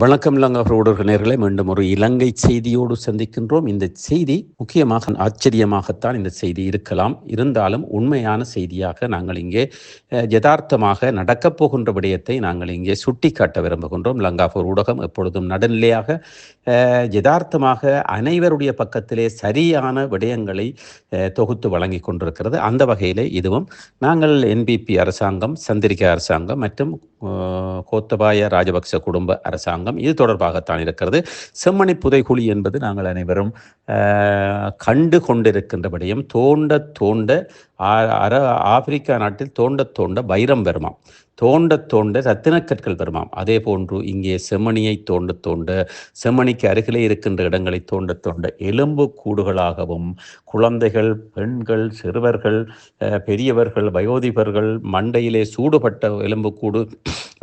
வணக்கம் லங்கரோடு நேர்களை மீண்டும் ஒரு இலங்கை செய்தியோடு சந்திக்கின்றோம். இந்த செய்தி முக்கியமாக ஆச்சரியமாகத்தான் இந்த செய்தி இருக்கலாம். இருந்தாலும் உண்மையான செய்தியாக நாங்கள் இங்கே யதார்த்தமாக நடக்கப் போகின்ற விடயத்தை நாங்கள் இங்கே சுட்டிக்காட்ட விரும்புகின்றோம். லங்காபூர் ஊடகம் எப்பொழுதும் நடுநிலையாக யதார்த்தமாக அனைவருடைய பக்கத்திலே சரியான விடயங்களை தொகுத்து வழங்கி கொண்டிருக்கிறது. அந்த வகையிலே இதுவும் நாங்கள் என்பிபி அரசாங்கம் சந்திரிகா அரசாங்கம் மற்றும் கோத்தபாய ராஜபக்ச குடும்ப அரசாங்கம் இது தொடர்பாகத்தான் இருக்கிறது. செம்மணி புதைகுழி என்பது நாங்கள் அனைவரும் கண்டு கொண்டிருக்கின்றபடியும் தோண்ட தோண்ட ஆ- அர ஆப்பிரிக்கா நாட்டில் தோண்ட தோண்ட வைரம் வருமாம் தோண்ட தோண்ட ரத்தினக்கற்கள் வருமாம். அதே போன்று இங்கே செம்மணியை தோண்ட தோண்ட செம்மணிக்கு அருகிலே இருக்கின்ற இடங்களை தோண்ட தோண்ட எலும்பு கூடுகளாகவும் குழந்தைகள் பெண்கள் சிறுவர்கள் பெரியவர்கள் வயோதிபர்கள் மண்டையிலே சூடுபட்ட எலும்புக்கூடு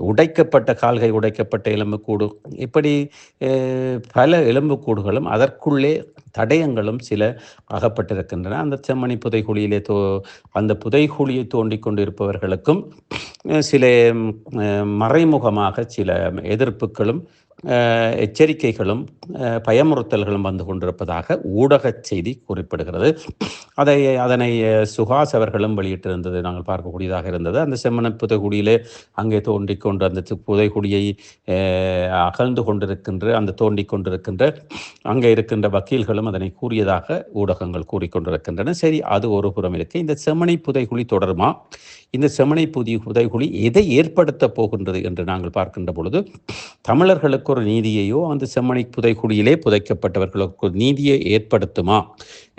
உடைக்கப்பட்ட கால்கை உடைக்கப்பட்ட எலும்புக்கூடு இப்படி பல எலும்புக்கூடுகளும் அதற்குள்ளே தடயங்களும் சில அகப்பட்டிருக்கின்றன. அந்த செம்மணி புதைகுழியிலே தோ அந்த புதைகுழியை தோண்டிக் கொண்டிருப்பவர்களுக்கும் சில மறைமுகமாக சில எதிர்ப்புகளும் எச்சரிக்கைகளும் பயமுறுத்தல்களும் வந்து கொண்டிருப்பதாக ஊடக செய்தி குறிப்பிடுகிறது. அதை அதனை சுகாஸ் சுஹாஸ் அவர்களும் வெளியிட்டிருந்தது. நாங்கள் பார்க்கக்கூடியதாக இருந்தது. அந்த செம்மன புதைகுடியிலே அங்கே தோண்டிக் கொண்டு அந்த புதைகுடியை அகழ்ந்து கொண்டிருக்கின்ற அந்த தோண்டிக் கொண்டிருக்கின்ற அங்கே இருக்கின்ற வக்கீல்களும் அதனை கூறியதாக ஊடகங்கள் கூறிக்கொண்டிருக்கின்றன சரி அது ஒரு புறம் இருக்கு. இந்த செம்மனை புதைகுழி தொடருமா? இந்த செமனை புதிய புதைகுழி எதை ஏற்படுத்த போகின்றது என்று நாங்கள் பார்க்கின்ற பொழுது தமிழர்களுக்கு ஒரு நீதியையோ அந்த செம்மனை புதைகுழியிலே புதைக்கப்பட்டவர்களுக்கு ஒரு நீதியை ஏற்படுத்துமா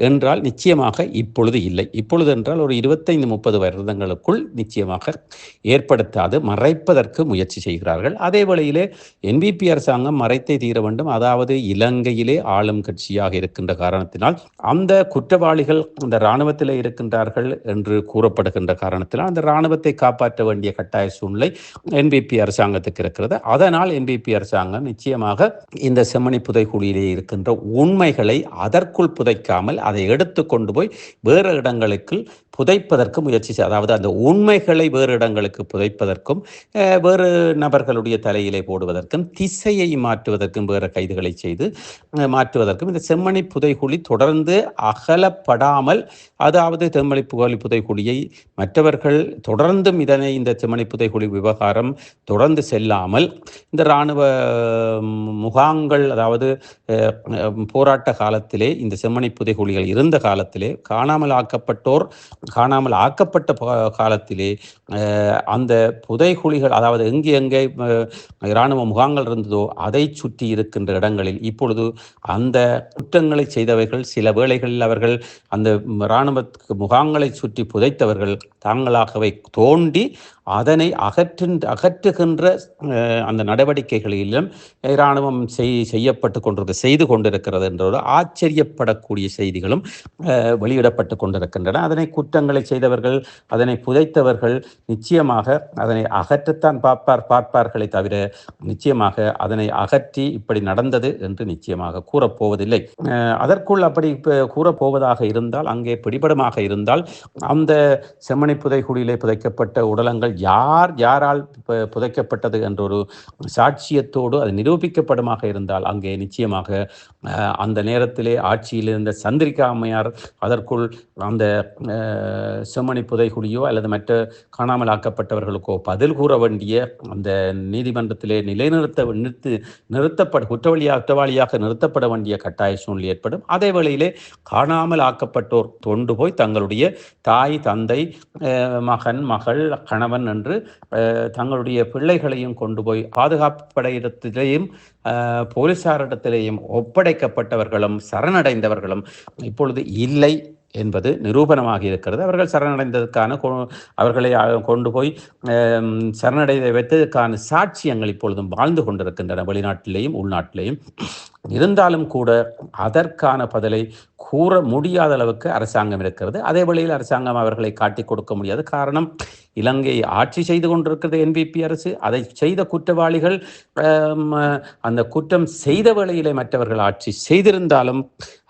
என்றால் நிச்சயமாக இப்பொழுது இல்லை. இப்பொழுது என்றால் ஒரு இருபத்தைந்து முப்பது வருடங்களுக்குள் நிச்சயமாக ஏற்படுத்தாது மறைப்பதற்கு முயற்சி செய்கிறார்கள். அதே வேளையிலே என்பிபி அரசாங்கம் மறைத்தே தீர வேண்டும். அதாவது இலங்கையிலே ஆளும் கட்சியாக இருக்கின்ற காரணத்தினால் அந்த குற்றவாளிகள் அந்த இராணுவத்தில் இருக்கின்றார்கள் என்று கூறப்படுகின்ற காரணத்தினால் அந்த இராணுவத்தை காப்பாற்ற வேண்டிய கட்டாய சூழ்நிலை என்பிபி அரசாங்கத்துக்கு இருக்கிறது. அதனால் என்பிபி அரசாங்கம் நிச்சயமாக இந்த செம்மணி புதைக்குழியிலே இருக்கின்ற உண்மைகளை அதற்குள் புதைக்காமல் அதை எடுத்து கொண்டு போய் வேறு இடங்களுக்கு புதைப்பதற்கு முயற்சி செய் அதாவது அந்த உண்மைகளை வேறு இடங்களுக்கு புதைப்பதற்கும் வேறு நபர்களுடைய தலையிலே போடுவதற்கும் திசையை மாற்றுவதற்கும் வேறு கைதுகளை செய்து மாற்றுவதற்கும் இந்த செம்மணி புதைகுழி தொடர்ந்து அகலப்படாமல் அதாவது செம்மணி புகழி புதைகுழியை மற்றவர்கள் தொடர்ந்தும் இதனை இந்த செம்மணி புதைகுழி விவகாரம் தொடர்ந்து செல்லாமல் இந்த இராணுவ முகாங்கள் அதாவது போராட்ட காலத்திலே இந்த செம்மணி புதைகுழிகள் இருந்த காலத்திலே காணாமல் ஆக்கப்பட்டோர் காணாமல் ஆக்கப்பட்ட காலத்திலே அந்த புதைகுழிகள் அதாவது எங்கே எங்கே இராணுவ முகாங்கள் இருந்ததோ அதை சுற்றி இருக்கின்ற இடங்களில் இப்பொழுது அந்த குற்றங்களை செய்தவர்கள் சில வேளைகளில் அவர்கள் அந்த இராணுவ முகாங்களை சுற்றி புதைத்தவர்கள் தாங்களாகவே தோண்டி அதனை அகற்றின் அகற்றுகின்ற அந்த நடவடிக்கைகளிலும் இராணுவம் செய் செய்யப்பட்டு கொண்டிருக்க செய்து கொண்டிருக்கிறது என்ற ஒரு ஆச்சரியப்படக்கூடிய செய்திகளும் வெளியிடப்பட்டு கொண்டிருக்கின்றன. அதனை குற்றங்களை செய்தவர்கள் அதனை புதைத்தவர்கள் நிச்சயமாக அதனை அகற்றத்தான் பார்ப்பார் பார்ப்பார்களை தவிர நிச்சயமாக அதனை அகற்றி இப்படி நடந்தது என்று நிச்சயமாக கூறப்போவதில்லை. அதற்குள் அப்படி கூறப்போவதாக இருந்தால் அங்கே பிடிபடமாக இருந்தால் அந்த செம்மணி புதைகுடியிலே புதைக்கப்பட்ட உடலங்கள் யார் யாரால் புதைக்கப்பட்டது என்ற ஒரு சாட்சியத்தோடு அது நிரூபிக்கப்படுமாக இருந்தால் அங்கே நிச்சயமாக அந்த நேரத்திலே ஆட்சியில் இருந்த சந்திரிகா அம்மையார் அதற்குள் அந்த செம்மணி புதைக்குழியோ அல்லது மற்ற காணாமல் ஆக்கப்பட்டவர்களுக்கோ பதில் கூற வேண்டிய அந்த நீதிமன்றத்திலே நிலைநிறுத்த நிறுத்து நிறுத்தப்பட குற்றவாளியாக குற்றவாளியாக நிறுத்தப்பட வேண்டிய கட்டாய சூழ்நிலை ஏற்படும். அதே வேளையிலே காணாமல் ஆக்கப்பட்டோர் தொண்டு போய் தங்களுடைய தாய் தந்தை மகன் மகள் கணவன் என்று தங்களுடைய பிள்ளைகளையும் கொண்டு போய் பாதுகாப்பு படையிடத்திலேயும் போலீசாரிடத்திலேயும் ஒப்படைக்கப்பட்டவர்களும் சரணடைந்தவர்களும் இப்பொழுது இல்லை என்பது நிரூபணமாக இருக்கிறது. அவர்கள் சரணடைந்ததற்கான கொ- அவர்களை கொண்டு போய் அஹ், சரணடை வைத்ததற்கான சாட்சியங்கள் இப்பொழுதும் வாழ்ந்து கொண்டிருக்கின்றன. வெளிநாட்டிலேயும் உள்நாட்டிலேயும். இருந்தாலும் கூட அதற்கான பதிலை கூற முடியாத அளவுக்கு அரசாங்கம் இருக்கிறது. அதே வழியில் அரசாங்கம் அவர்களை காட்டிக் கொடுக்க முடியாது. காரணம் இலங்கை ஆட்சி செய்து கொண்டிருக்கிறது என்பிபி அரசு. அதை செய்த குற்றவாளிகள் அந்த குற்றம் செய்த வேளையிலே மற்றவர்கள் ஆட்சி செய்திருந்தாலும்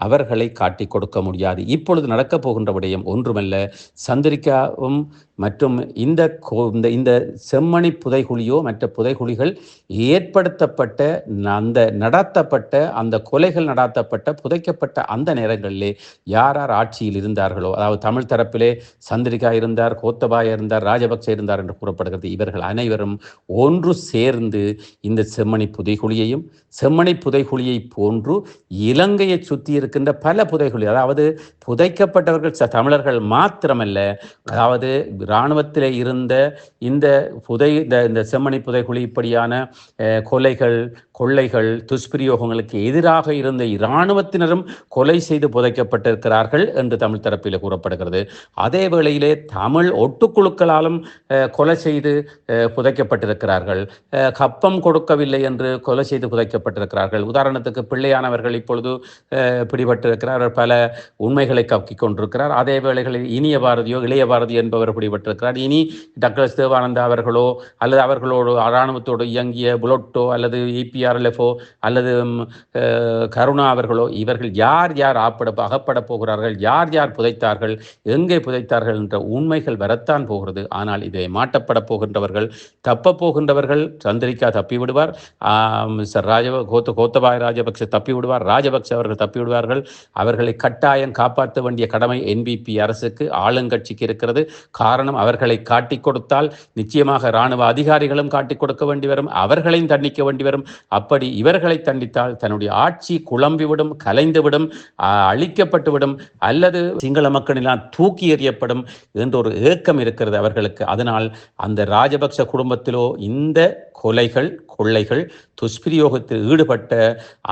அவர்களை காட்டிக் கொடுக்க முடியாது. இப்பொழுது நடக்கப் போகின்ற விடயம் ஒன்றுமல்ல. சந்திரிக்காவும் மற்றும் இந்த இந்த இந்த செம்மணி புதைகுழியோ மற்ற புதைகுழிகள் ஏற்படுத்தப்பட்ட அந்த நடத்தப்பட்ட அந்த கொலைகள் நடாத்தப்பட்ட புதைக்கப்பட்ட அந்த நேரங்களிலே யார் யார் ஆட்சியில் இருந்தார்களோ அதாவது தமிழ் தரப்பிலே சந்திரிகா இருந்தார் கோத்தபாய இருந்தார் ராஜபக்சே இருந்தார் என்று கூறப்படுகிறது இவர்கள் அனைவரும் ஒன்று சேர்ந்து இந்த செம்மணி புதைகுழியையும் செம்மணி புதைகுழியை போன்று இலங்கையை சுற்றி இருக்கின்ற பல புதைகுழி அதாவது புதைக்கப்பட்டவர்கள் தமிழர்கள் மாத்திரமல்ல அதாவது இராணுவத்தில் இருந்த இந்த புதை இந்த இந்த செம்மணி புதைகுழி இப்படியான கொலைகள் கொள்ளைகள் துஷ்பிரயோகங்களுக்கு எதிராக இருந்த இராணுவத்தினரும் கொலை செய்து புதைக்கப்பட்டிருக்கிறார்கள் என்று தமிழ் தரப்பில் கூறப்படுகிறது. அதே வேளையிலே தமிழ் ஒட்டுக்குழுக்களாலும் கொலை செய்து புதைக்கப்பட்டிருக்கிறார்கள். கப்பம் கொடுக்கவில்லை என்று கொலை செய்து புதைக்கப்பட்டிருக்கிறார்கள். உதாரணத்துக்கு பிள்ளையானவர்கள் இப்பொழுது பிடிபட்டிருக்கிறார் பல உண்மைகளை கக்கிக் கொண்டிருக்கிறார். அதே வேளைகளில் இனிய பாரதியோ இளைய பாரதி என்பவர் பிடிபட்டிருக்கிறார் இனி டக்ளஸ் தேவானந்தா அவர்களோ அல்லது அவர்களோடு இராணுவத்தோடு இயங்கிய புலோட்டோ அல்லது இபிஆர்எல்எஃப்ஓ அல்லது கருணா அவர்களோ இவர்கள் யார் யார் ஆப்பட அகப்பட போகிறார்கள் யார் யார் புதைத்தார்கள் எங்கே புதைத்தார்கள் என்ற உண்மைகள் வரத்தான் போகிறது. ஆனால் இதை மாட்டப்பட போகின்றவர்கள் தப்ப போகின்றவர்கள் சந்திரிகா தப்பி விடுவார் ராஜ கோத்த கோத்தபாய ராஜபக்ச தப்பி விடுவார் ராஜபக்ச அவர்கள் தப்பி விடுவார்கள். அவர்களை கட்டாயம் காப்பாற்ற வேண்டிய கடமை என்பிபி அரசுக்கு ஆளுங்கட்சிக்கு இருக்கிறது. காரணம் காரணம் அவர்களை காட்டிக் கொடுத்தால் நிச்சயமாக இராணுவ அதிகாரிகளும் காட்டிக் கொடுக்க வேண்டி வரும் அவர்களையும் தண்டிக்க வேண்டி வரும். அப்படி இவர்களை தண்டித்தால் தன்னுடைய ஆட்சி குழம்பிவிடும் கலைந்துவிடும் அழிக்கப்பட்டுவிடும் அல்லது சிங்கள மக்களெல்லாம் தூக்கி எறியப்படும் என்ற ஒரு ஏக்கம் இருக்கிறது அவர்களுக்கு. அதனால் அந்த ராஜபக்ச குடும்பத்திலோ இந்த கொலைகள் கொள்ளைகள் துஷ்பிரயோகத்தில் ஈடுபட்ட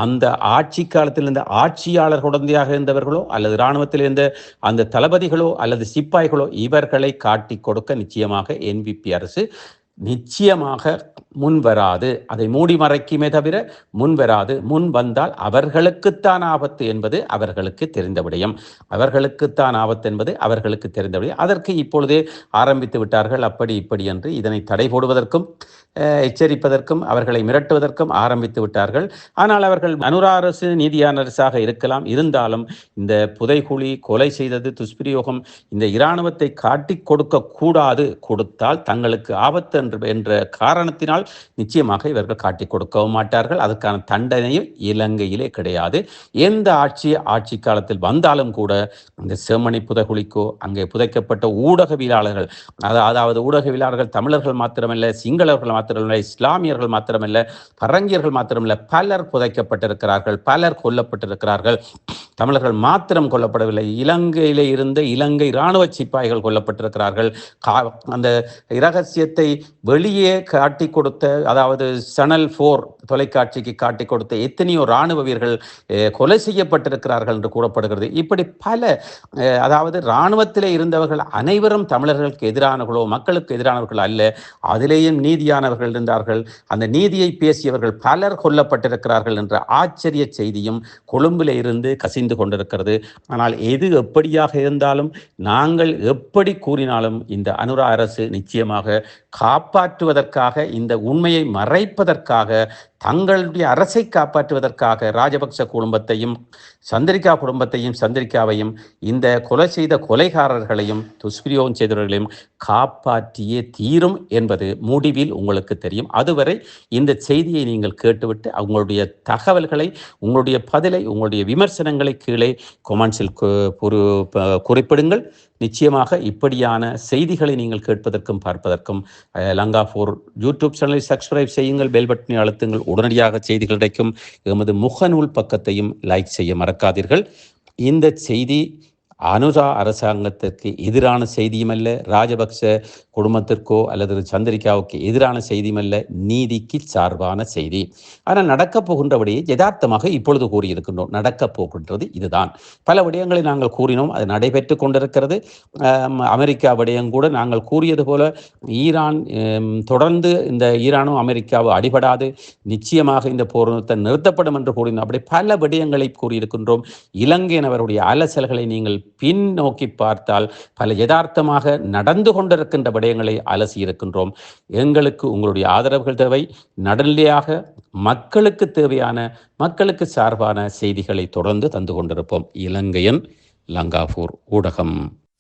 அந்த ஆட்சி காலத்தில் இருந்த ஆட்சியாளர் குழந்தையாக இருந்தவர்களோ அல்லது இராணுவத்தில் இருந்த அந்த தளபதிகளோ அல்லது சிப்பாய்களோ இவர்களை காட்டி கொடுக்க நிச்சயமாக என்பிபி அரசு நிச்சயமாக முன் வராது. அதை மூடி மறைக்குமே தவிர முன் வராது. முன் வந்தால் அவர்களுக்குத்தான் ஆபத்து என்பது அவர்களுக்கு தெரிந்த விடயம். அவர்களுக்குத்தான் ஆபத்து என்பது அவர்களுக்கு தெரிந்த விடயம். அதற்கு இப்பொழுதே ஆரம்பித்து விட்டார்கள். அப்படி இப்படி என்று இதனை தடை போடுவதற்கும் எச்சரிப்பதற்கும் அவர்களை மிரட்டுவதற்கும் ஆரம்பித்து விட்டார்கள். ஆனால் அவர்கள் அனுராரசு நீதியான அரசாக இருக்கலாம். இருந்தாலும் இந்த புதைகுழி கொலை செய்தது துஷ்பிரயோகம் இந்த இராணுவத்தை காட்டி கொடுக்க கூடாது கொடுத்தால் தங்களுக்கு ஆபத்து என்று என்ற காரணத்தினால் நிச்சயமாக இவர்கள் காட்டிக் கொடுக்கவும் மாட்டார்கள். அதற்கான தண்டனையும் இலங்கையிலே கிடையாது. எந்த ஆட்சி ஆட்சி காலத்தில் வந்தாலும் கூட இந்த சேமணி புதைகுழிக்கோ அங்கே புதைக்கப்பட்ட ஊடகவியலாளர்கள் அதாவது ஊடகவியலாளர்கள் தமிழர்கள் மாத்திரமல்ல சிங்களவர்கள் மாத்திரமல்ல இஸ்லாமியர்கள் மாத்திரமல்ல பரங்கியர்கள் மாத்திரமல்ல பலர் புதைக்கப்பட்டிருக்கிறார்கள் பலர் கொல்லப்பட்டிருக்கிறார்கள். தமிழர்கள் மாத்திரம் கொல்லப்படவில்லை. இலங்கையிலே இருந்த இலங்கை இராணுவ சிப்பாய்கள் கொல்லப்பட்டிருக்கிறார்கள். அந்த இரகசியத்தை வெளியே காட்டி கொடுத்த அதாவது சனல் போர் தொலைக்காட்சிக்கு காட்டி கொடுத்த எத்தனையோ இராணுவ வீரர்கள் கொலை செய்யப்பட்டிருக்கிறார்கள் என்று கூறப்படுகிறது. இப்படி பல அதாவது இராணுவத்தில் இருந்தவர்கள் அனைவரும் தமிழர்களுக்கு எதிரானவர்களோ மக்களுக்கு எதிரானவர்கள் அல்ல. அதிலேயும் நீதியானவர்கள் இருந்தார்கள். அந்த நீதியை பேசியவர்கள் பலர் கொல்லப்பட்டிருக்கிறார்கள் என்ற ஆச்சரிய செய்தியும் கொழும்பில் இருந்து கசிந்து கொண்டிருக்கிறது. ஆனால் எது எப்படியாக இருந்தாலும் நாங்கள் எப்படி கூறினாலும் இந்த அனுரா அரசு நிச்சயமாக காப்பாற்றுவதற்காக இந்த உண்மையை மறைப்பதற்காக தங்களுடைய அரசை காப்பாற்றுவதற்காக ராஜபக்ச குடும்பத்தையும் சந்திரிகா குடும்பத்தையும் சந்திரிகாவையும் இந்த கொலை செய்த கொலைகாரர்களையும் துஷ்பிரயோகம் செய்தவர்களையும் காப்பாற்றியே தீரும் என்பது முடிவில் உங்களுக்கு தெரியும். அதுவரை இந்த செய்தியை நீங்கள் கேட்டுவிட்டு அவங்களுடைய தகவல்களை உங்களுடைய பதிலை உங்களுடைய விமர்சனங்களை கீழே கொமெண்ட்ஸில் குறிப்பிடுங்கள். நிச்சயமாக இப்படியான செய்திகளை நீங்கள் கேட்பதற்கும் பார்ப்பதற்கும் லங்கா ஃபோர் யூடியூப் சேனலை சப்ஸ்கிரைப் செய்யுங்கள் பெல் பட்டனை அழுத்துங்கள். உடனடியாக செய்திகள் கிடைக்கும். எமது முகநூல் பக்கத்தையும் லைக் செய்ய மறக்காதீர்கள். இந்த செய்தி அனுரா அரசாங்கத்திற்கு எதிரான செய்தியும் அல்ல ராஜபக்ச குடும்பத்திற்கோ அல்லது சந்திரிகாவுக்கு எதிரான செய்தியும் அல்ல நீதிக்கு சார்பான செய்தி. ஆனால் நடக்கப் போகின்றபடியே யதார்த்தமாக இப்பொழுது கூறியிருக்கின்றோம் நடக்கப் போகின்றது இதுதான். பல விடயங்களை நாங்கள் கூறினோம் அது நடைபெற்று கொண்டிருக்கிறது. அமெரிக்கா விடயம் கூட நாங்கள் கூறியது போல ஈரான் தொடர்ந்து இந்த ஈரானும் அமெரிக்காவும் அடிபடாது நிச்சயமாக இந்த போர் நிறுத்தம் நிறுத்தப்படும் என்று கூறினோம். அப்படி பல விடயங்களை கூறியிருக்கின்றோம். இலங்கையினவருடைய அலசல்களை நீங்கள் பின்னோக்கி பார்த்தால் பல யதார்த்தமாக நடந்து கொண்டிருக்கின்ற விடயங்களை அலசி இருக்கின்றோம். எங்களுக்கு உங்களுடைய ஆதரவுகள் தேவை. நடுநிலையாக மக்களுக்கு தேவையான மக்களுக்கு சார்பான செய்திகளை தொடர்ந்து தந்து கொண்டிருப்போம். இலங்கையின் லங்காபூர் ஊடகம்.